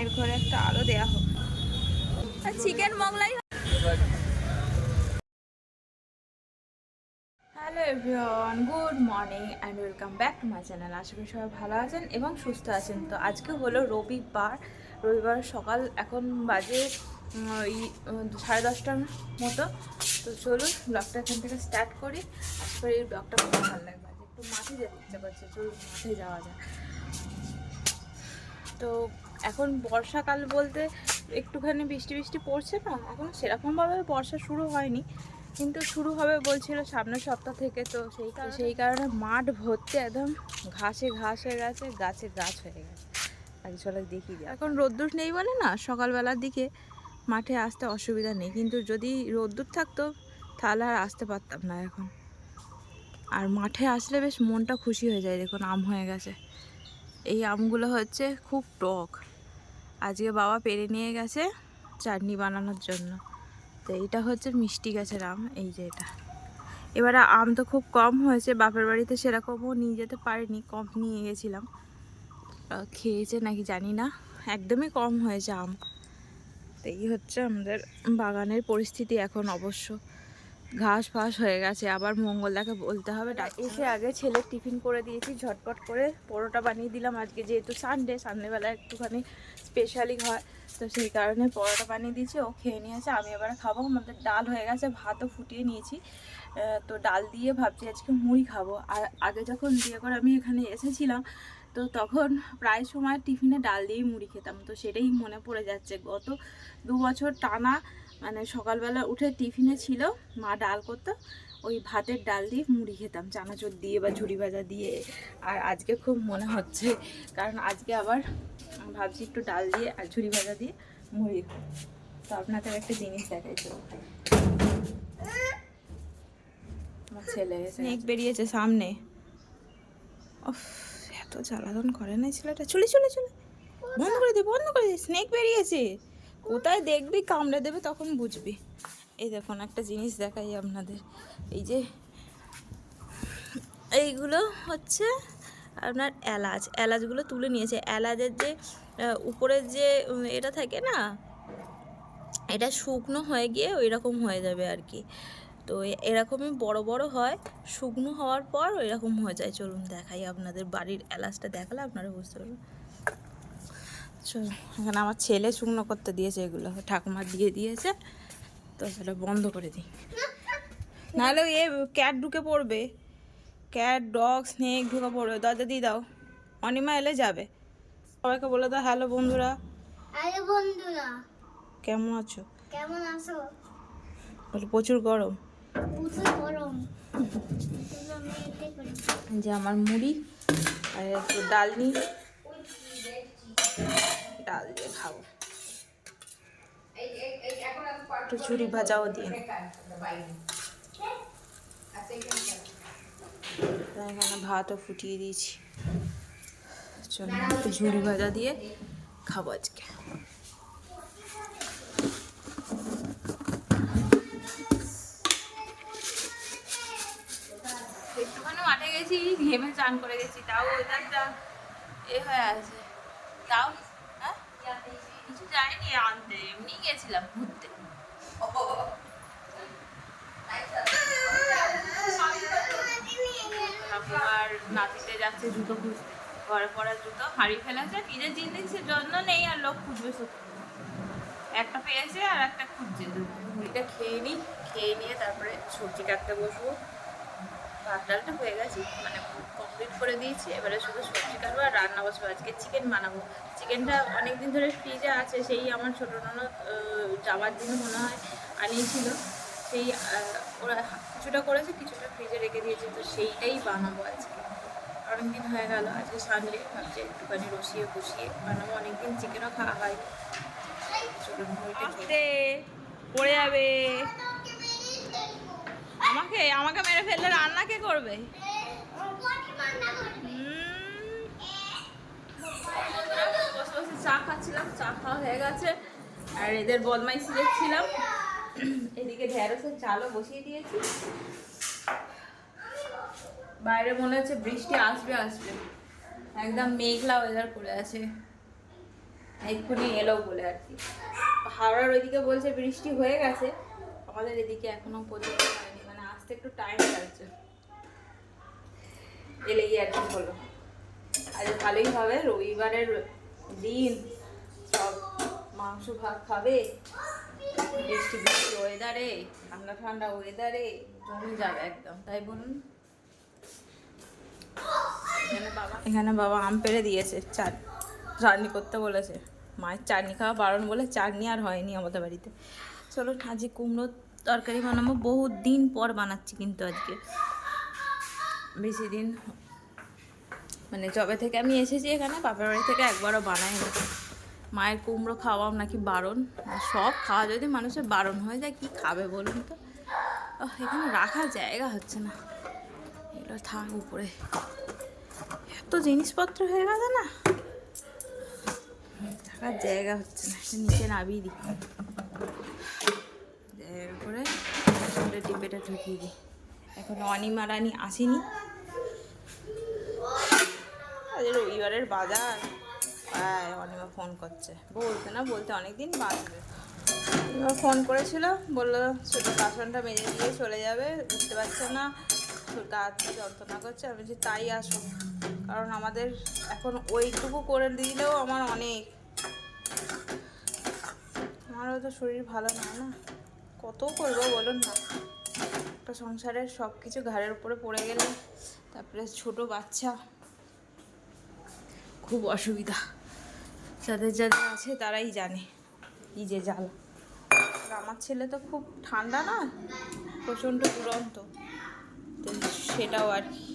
এর ঘরে একটা আলো দেয়া হোক। আর chicken Mughlai hello everyone good morning and welcome back to my channel আশা করি সবাই ভালো আছেন এবং সুস্থ আছেন। তো আজকে হলো রবিবার। রবিবার সকাল এখন বাজে ওই সাড়ে দশটার মতো। তো চলুন ব্লগটা এখান থেকে স্টার্ট করি। আশা করি এই ব্লগটা খুব ভালো লাগবে। একটু মাঠে যেতে ইচ্ছা করছে। চলুন মাঠে যাওয়া যায় তো এখন বর্ষাকাল বলতে একটুখানি বৃষ্টি বৃষ্টি পড়ছে না? এখন সেরকমভাবে বর্ষা শুরু হয়নি। কিন্তু শুরু হবে বলছিল সামনের সপ্তাহ থেকে তো সেই কারণে? সেই কারণে মাঠ ভর্তি একদম ঘাসে ঘাস হয়ে গেছে গাছে গাছ হয়ে গেছে। আগে চলে দেখি। এখন রোদ্দুর নেই বলে না? সকালবেলার দিকে মাঠে আসতে অসুবিধা নেই। কিন্তু যদি রোদ্দুর থাকতো তাহলে আর আসতে পারতাম না এখন। আর মাঠে আসলে বেশ মনটা খুশি হয়ে যায় দেখুন আম হয়ে গেছে। এই আমগুলো হচ্ছে খুব টক। আজকে বাবা পেরে নিয়ে গেছে চাটনি বানানোর জন্য। তো এইটা হচ্ছে মিষ্টি গাছের আম, এই যে এটা। এবারে আম তো খুব কম হয়েছে, বাপের বাড়িতে সেরকমও নিয়ে যেতে পারিনি, কম নিয়ে গেছিলাম। খেয়েছে নাকি জানি না, একদমই কম হয়েছে আম। তো এই হচ্ছে আমাদের বাগানের পরিস্থিতি এখন অবশ্য। ঘাস ফাস হয়ে গেছে আবার মঙ্গলদাকে বলতে হবে এসে আগে ছেলের টিফিন করে দিয়েছি ঝটপট করে পরোটা বানিয়ে দিলাম। আজকে যেহেতু সানডে সানডেবেলা একটুখানি স্পেশালি হয় তো সেই কারণে পরোটা বানিয়ে দিয়েছি ও খেয়ে নিয়েছে আমি এবার খাব। আমাদের ডাল হয়ে গেছে ভাতও ফুটিয়ে নিয়েছি। তো ডাল দিয়ে ভাবছি আজকে মুড়ি খাব। আর আগে যখন বিয়ে করে আমি এখানে এসেছিলাম তো তখন প্রায় সময় টিফিনে ডাল দিয়েই মুড়ি খেতাম। তো সেটাই মনে পড়ে যাচ্ছে। গত দু বছর টানা মানে সকালবেলা উঠে টিফিনে ছিল মা ডাল করতো ওই ভাতের ডাল দিয়ে মুড়ি খেতাম চানাচুর দিয়ে বা ঝুড়ি ভাজা দিয়ে। আর আজকে খুব মনে হচ্ছে কারণ আজকে আবার ভাবছি একটু ডাল দিয়ে আর ঝুড়ি ভাজা দিয়ে মুড়ি। তো আপনাদের একটা জিনিস দেখাই। আমার ছেলে স্নেক বেরিয়েছে সামনে। এত জ্বালাতন করে না ছেলেটা। চলে চলে চলে। বন্ধ করে দে বন্ধ করে দে। স্নেক বেরিয়েছে। কোথায় দেখবি, কামড়ে দেবে তখন বুঝবি। এই দেখুন, একটা জিনিস দেখাই আপনাদের। এই যে, এইগুলো হচ্ছে আপনার এলাচ। এলাচগুলো তুলে নিয়েছে। এলাচের যে উপরের যে এটা থাকে না, এটা শুকনো হয়ে গিয়ে ওই রকম হয়ে যাবে আর কি। তো এরকমই বড় বড় হয়। শুকনো হওয়ার পর ওই রকম হয়ে যায়। চলুন দেখাই আপনাদের বাড়ির এলাচটা দেখালে আপনারা বুঝতে পারবেন। এখানে আমার ছেলে শুকনো করতে দিয়েছে এগুলো ঠাকুমা দিয়ে দিয়েছে তো সেটা বন্ধ করে দিই। নাহলে এ ক্যাট ঢুকে পড়বে। ক্যাট ডগ স্নেক ঢুকে পড়বে। দরজা দিয়ে দাও। অনিমা এলে যাবে। সবাইকে বলে দাও হ্যালো বন্ধুরা। বন্ধুরা। কেমন আছো? কেমন আছো? বলে প্রচুর গরম। প্রচুর গরম। যে আমার মুড়ি আর একটু ডাল নিই ডাল দিয়ে খাব। একটু ঝুড়ি ভাজাও দিয়ে। তাই এখানে ভাতও ফুটিয়ে দিয়েছি। চলো একটু ঝুড়ি ভাজা দিয়ে খাব আজকে। একটুখানি মাঠে গেছি ঘেমে চান করে গেছি তাও ওয়েদারটা এ হয়ে আছে। তাও কিছু যায়নি আনতে এমনি গেছিলাম ঘুরতে আর নাতিতে যাচ্ছে জুতো খুঁজতে ঘরে পড়ার জুতো হারিয়ে ফেলেছে নিজের জিনিসের জন্য নেই আর লোক খুঁজবে সত্যি একটা পেয়েছে আর একটা খুঁজছে মুড়িটা খেয়ে নিই খেয়ে নিয়ে তারপরে সবজি কাটতে বসবো ভাত ডালটা হয়ে গেছে মানে কমপ্লিট করে দিয়েছি। এবারে শুধু সবজি কাটবো আর রান্না বসবো। আজকে চিকেন বানাবো। চিকেনটা অনেক দিন ধরে ফ্রিজে আছে, সেই আমার ছোটো ননদ যাওয়ার দিন মনে হয় আনিয়েছিল। সেই ওরা কিছুটা করেছে, কিছুটা ফ্রিজে রেখে দিয়েছে, তো সেইটাই বানাবো আজকে। অনেক দিন হয়ে গেল, আজকে সানডে ভাবছি একটুখানি রসিয়ে বসিয়ে বানাবো। অনেকদিন চিকেনও খাওয়া হয়। পড়ে যাবে। আমাকে আমাকে মেরে ফেললে রান্না কে করবে? বসে বসে চা খাচ্ছিলাম, চা খাওয়া হয়ে গেছে। আর এদের বদমাইশি দেখছিলাম। এদিকে ঢেঁড়সের চালও বসিয়ে দিয়েছি। বাইরে মনে হচ্ছে বৃষ্টি আসবে আসবে। একদম মেঘলা ওয়েদার করে আছে। এক্ষুনি এলো বলে আর কি। হাওড়ার ওইদিকে বলছে বৃষ্টি হয়ে গেছে। আমাদের এদিকে এখনও পর্যন্ত আসতে একটু টাইম লাগছে। এলেই আর হলো। আজ ভালোই হবে, রবিবারের দিন সব মাংস ভাত খাবে, বৃষ্টি বৃষ্টি ওয়েদারে ঠান্ডা ঠান্ডা ওয়েদারে জমে যাবে একদম। তাই বলুন। এখানে বাবা আম পেড়ে দিয়েছে চাট চাটনি করতে বলেছে। মায়ের চাটনি খাওয়া বারণ বলে চাটনি আর হয়নি আমাদের বাড়িতে। চলো আজকে কুমড়োর তরকারি বানাবো। বহুত দিন পর বানাচ্ছি কিন্তু আজকে। বেশি দিন মানে যবে থেকে আমি এসেছি এখানে, বাপের বাড়ি থেকে একবারও বানাই মায়ের কুমড়ো খাওয়াও নাকি বারণ। সব খাওয়া যদি মানুষের বারণ হয়ে যায়, কি খাবে বলুন তো? এখানে রাখার জায়গা হচ্ছে না। এগুলো থাক উপরে। এত জিনিসপত্র হয়ে গেছে না? থাকার জায়গা হচ্ছে না। নিচে নামিয়ে দিই জায়গা করে ডিপেটা ঢুকিয়ে দিই। এখন অনিমা রানী আসেনি। রবিবারের বাজার। হ্যাঁ অনিমা ফোন করছে। বলতে না, বলতে অনেকদিন বাঁচবে। ফোন করেছিল, বলল ছোটো বাসনটা মেজে দিয়ে চলে যাবে। উঠতে পারছে না গা হাতে যন্ত্রণা করছে। আমি বলছি, তাই আসো। কারণ আমাদের এখন ওইটুকু করে দিলেও আমার অনেক। আমারও তো শরীর ভালো না না। কত করব বলুন না। একটা সংসারের সব কিছু ঘাড়ের উপরে পড়ে গেলে, তারপরে ছোট বাচ্চা, খুব অসুবিধা। যাদের যাদের আছে তারাই জানে কি যে জ্বালা। আমার ছেলে তো খুব ঠান্ডা না, প্রচণ্ড দুরন্ত, তো সেটাও আর কি।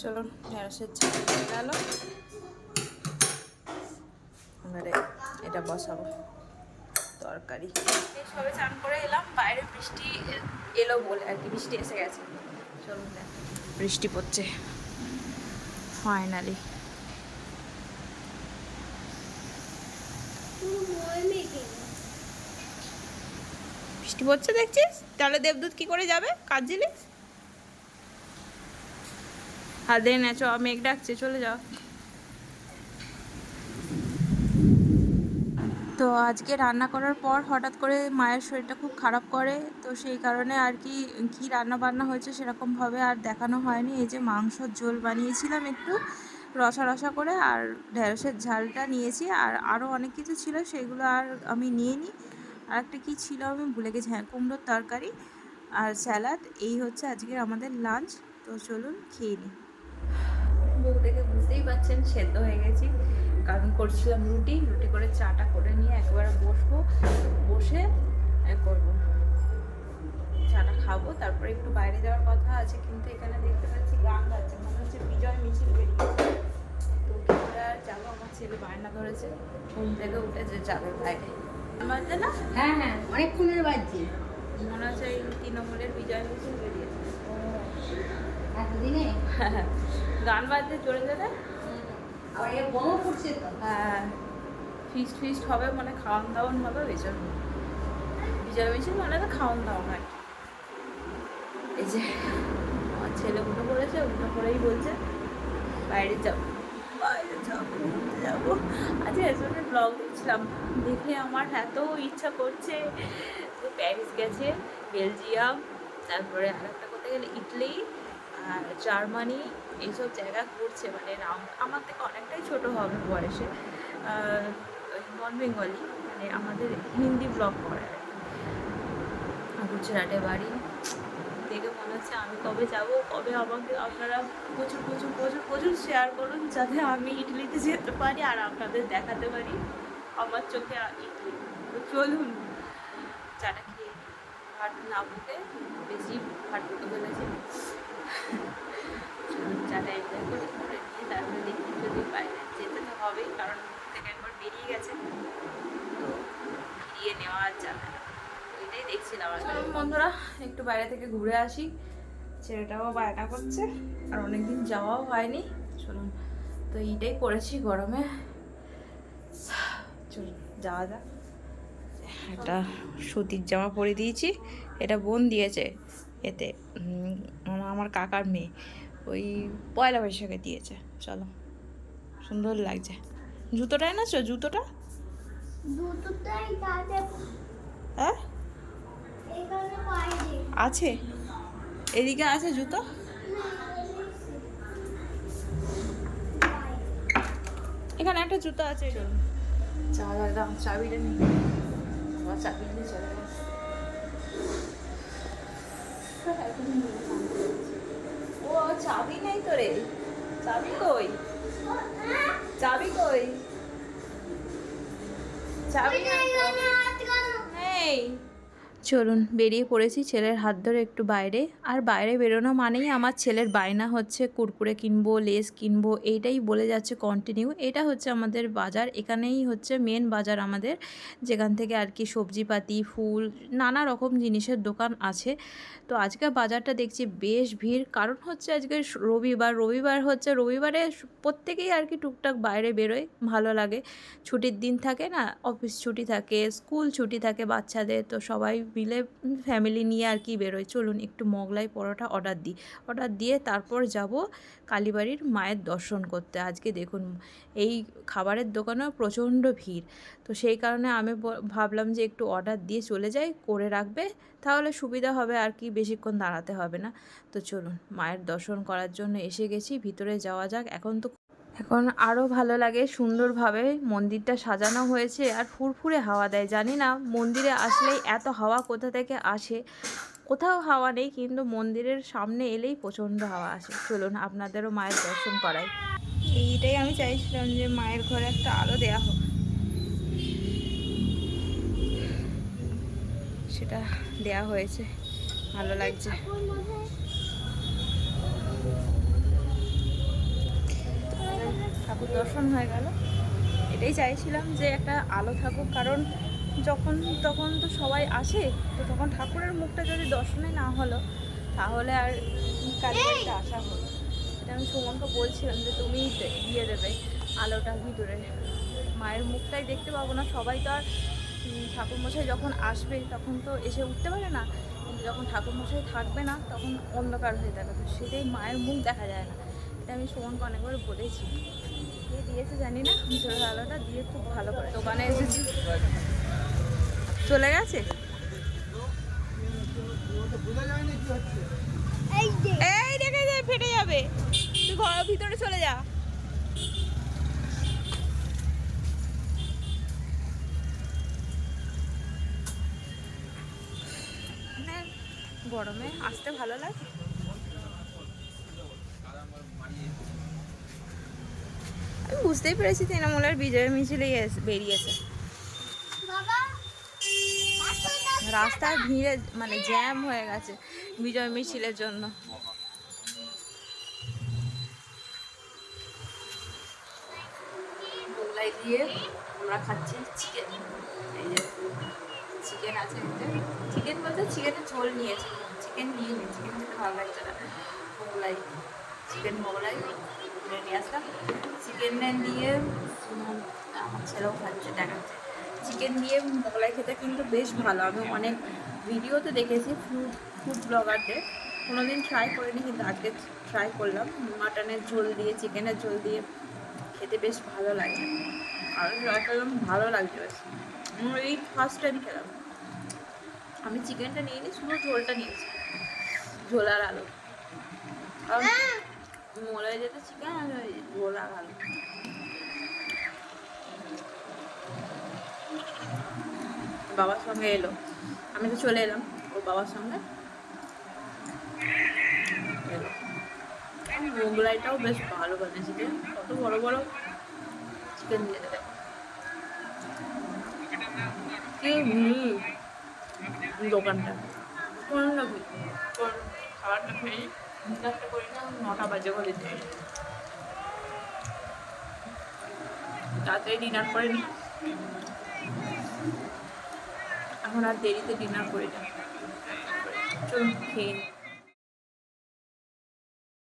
চলুন, ঢেঁড়সের হয়ে গেল। এবারে এটা বসাবো। তরকারি। সবে চান করে এলাম বাইরে বৃষ্টি এলো বলে আর কি বৃষ্টি এসে গেছে। চলুন বৃষ্টি পড়ছে। ফাইনালি বৃষ্টি পড়ছে দেখছিস? তাহলে দেবদূত কি করে যাবে? কাজ জিনিস? হাত নেচো মেঘ ডাকছে চলে যাও। তো আজকে রান্না করার পর হঠাৎ করে মায়ের শরীরটা খুব খারাপ করে, তো সেই কারণে আর কি কী রান্না বান্না হয়েছে সেরকমভাবে আর দেখানো হয়নি। এই যে মাংসর ঝোল বানিয়েছিলাম একটু, রসা রসা করে আর ঢেঁড়সের ঝালটা নিয়েছি আর আরও অনেক কিছু ছিল সেগুলো আর আমি নিয়ে নিই। আর একটা কী ছিল আমি ভুলে গেছি হ্যাঁ কুমড়োর তরকারি আর স্যালাড, এই হচ্ছে আজকের আমাদের লাঞ্চ। তো চলুন খেয়ে নিই। বউ দেখে বুঝতেই পাচ্ছেন সেদ্ধ হয়ে গেছি। কারণ করছিলাম রুটি রুটি করে চাটা করে নিয়ে একবারে বসবো বসে করব। চাটা খাব তারপরে একটু বাইরে যাওয়ার কথা আছে কিন্তু এখানে দেখতে পাচ্ছি গান গাচ্ছে মনে হচ্ছে বিজয় মিছিল বেরিয়েছে। তো আর যাব? আমার ছেলে বায়না ধরেছে ঘুম থেকে উঠেছে যাবে বাইরে। আমাদের না? হ্যাঁ হ্যাঁ অনেকক্ষণের বাজছে। মনে হচ্ছে এই তৃণমূলের বিজয় মিছিল বেরিয়েছে। এতদিনে? গান বাজতে চলে যাবে? হ্যাঁ। ফিস্ট ফিস্ট হবে মানে খাওয়ান দাওয়ান হবে ভীষণ বিজয় মিছিল মানে তো খাওয়ান দাওয়ান আর কি। এই যে আমার ছেলে উঠে পড়েছে উঠে পড়েই বলছে বাইরে যাব বাইরে যাব যাব। আজকে এসবে ব্লগ দেখছিলাম দেখে আমার এত ইচ্ছা করছে প্যারিস গেছে বেলজিয়াম তারপরে আর একটা কোথায় গেলে ইটালি আর জার্মানি। এইসব জায়গা ঘুরছে মানে আমার থেকে অনেকটাই ছোট হবে বয়সে। নন বেঙ্গলি মানে আমাদের হিন্দি ব্লগ করে আর কি। গুজরাটে বাড়ি। দেখে মনে হচ্ছে আমি কবে যাব, কবে আমাকে আপনারা প্রচুর প্রচুর প্রচুর প্রচুর শেয়ার করুন যাতে আমি ইটালিতে যেতে পারি আর আপনাদের দেখাতে পারি। আমার চোখে ইডলি। চলুন চাটা খেয়ে ভাত না ফুটে বেশি ভাত ফুটে ফেলেছে চাটা এনজয় করে নিয়ে তারপরে দেখি যদি বাইরে যেতে তো হবেই কারণ থেকে একবার বেরিয়ে গেছে তো ফিরিয়ে নেওয়া যাবে না এটাই দেখছিলাম বন্ধুরা, একটু বাইরে থেকে ঘুরে আসি। ছেলেটাও বায়না করছে, আর অনেকদিন যাওয়াও হয়নি। চলুন, তো এইটাই করেছি গরমে। চলুন, যাওয়া যাক। একটা সুতির জামা পরে দিয়েছি, এটা বোন দিয়েছে এতে আমার কাকার মেয়ে। ওই পয়লা বৈশাখে দিয়েছে চলো। সুন্দর লাগছে। জুতোটা এনেছো? জুতোটা? হ্যাঁ? আছে? এদিকে আছে জুতো? এখানে একটা জুতো আছে চলুন চা দাম চাবিটা নিই চাবি নিয়ে চলে গেছে। চাবি নেই তোরে। চাবি কই? চাবি কই? চাবি নেই। চলুন, বেরিয়ে পড়েছি ছেলের হাত ধরে একটু বাইরে। আর বাইরে বেরোনো মানেই আমার ছেলের বায়না হচ্ছে কুরকুরে কিনবো, লেস কিনবো, এইটাই বলে যাচ্ছে কন্টিনিউ এটা হচ্ছে আমাদের বাজার, এখানেই হচ্ছে মেন বাজার আমাদের। যেখান থেকে আর কি সবজিপাতি, ফুল, নানা রকম জিনিসের দোকান আছে। তো আজকে বাজারটা দেখছি বেশ ভিড়। কারণ হচ্ছে আজকে রবিবার। রবিবার হচ্ছে রবিবারে প্রত্যেকেই আর কি টুকটাক বাইরে বেরোয়, ভালো লাগে। ছুটির দিন থাকে না, অফিস ছুটি থাকে, স্কুল ছুটি থাকে বাচ্চাদের, তো সবাই মিলে ফ্যামিলি নিয়ে আর কি বেরোয়। চলুন একটু মোগলাই পরোটা অর্ডার দিই। অর্ডার দিয়ে তারপর যাব কালীবাড়ির মায়ের দর্শন করতে। আজকে দেখুন, এই খাবারের দোকানেও প্রচণ্ড ভিড়। তো সেই কারণে আমি ভাবলাম যে একটু অর্ডার দিয়ে চলে যাই, করে রাখবে। তাহলে সুবিধা হবে আর কি, বেশিক্ষণ দাঁড়াতে হবে না। তো চলুন, মায়ের দর্শন করার জন্য এসে গেছি, ভিতরে যাওয়া যাক। এখন তো এখন আরও ভালো লাগে সুন্দরভাবে মন্দিরটা সাজানো হয়েছে আর ফুরফুরে হাওয়া দেয়। জানি না মন্দিরে আসলেই এত হাওয়া কোথা থেকে আসে। কোথাও হাওয়া নেই, কিন্তু মন্দিরের সামনে এলেই প্রচণ্ড হাওয়া আসে। চলুন আপনাদেরও মায়ের দর্শন করাই। এইটাই আমি চাইছিলাম যে মায়ের ঘরে একটা আলো দেয়া হোক। সেটা দেয়া হয়েছে। ভালো লাগছে। দর্শন হয়ে গেল। এটাই চাইছিলাম যে একটা আলো থাকুক কারণ যখন তখন তো সবাই আসে তো তখন ঠাকুরের মুখটা যদি দর্শনে না হলো তাহলে আর কালীবাড়িতে আসা হলো এটা আমি সুমনকে বলছিলাম যে তুমি দিয়ে দেবে আলোটা ভিতরে মায়ের মুখটাই দেখতে পাবো না সবাই তো আর ঠাকুরমশাই যখন আসবে তখন তো এসে উঠতে পারে না। কিন্তু যখন ঠাকুরমশাই থাকবে না তখন অন্ধকার হয়ে যাবে। তো সেটাই মায়ের মুখ দেখা যায় না। এটা আমি সুমনকে অনেকবার বলেছি। কে দিয়েছে, জানি না। ভিতরের আলোটা দিয়ে খুব ভালো করে। দোকানে এসেছি। চলে গেছে? এই দেখে যায় ফেটে যাবে। তুই ঘর ভিতরে চলে যা। মানে গরমে আসতে ভালো লাগে। বুঝতেই পেরেছি তৃণমূলের বিজয় মিছিলে বেরিয়েছে। বাবা রাস্তায় ভিড়ে মানে জ্যাম হয়ে গেছে বিজয় মিছিলের জন্য। দিয়ে আমরা খাচ্ছি চিকেন এই যে চিকেন আছে চিকেন বলতে চিকেনের ঝোল নিয়েছি। চিকেন নিয়ে নি চিকেন লাগছে না। মোগলাই চিকেন মোগলাই কিনে নিয়ে চিকেন দিয়ে আমার ছেলেও খাচ্ছে, দেখাচ্ছে। চিকেন দিয়ে মোগলাই খেতে কিন্তু বেশ ভালো। আমি অনেক ভিডিওতে দেখেছি ফুড ফুড ব্লগারদের কোনোদিন ট্রাই করিনি, কিন্তু আজকে ট্রাই করলাম। মাটনের ঝোল দিয়ে চিকেনের ঝোল দিয়ে খেতে বেশ ভালো লাগে। আর ট্রাই করলাম, ভালো লাগছে বেশ। এই ফার্স্ট টাইম খেলাম। আমি চিকেনটা নিয়ে নিই, শুধু ঝোলটা নিয়েছি। ঝোল আর মোগলাই যেতে চিকেন আর ওই আর আলু বাবার সঙ্গে এলো। আমি তো চলে এলাম ওর বাবার সঙ্গে। মোগলাইটাও বেশ ভালো বানিয়েছে কত বড় বড় চিকেন দিয়ে দেবে। কি দোকানটা। খাবারটা খেয়ে নটা বাজে করে তাড়াতাড়ি ডিনার এখন আর দেরিতে ডিনার করি না। চলুন খেয়ে।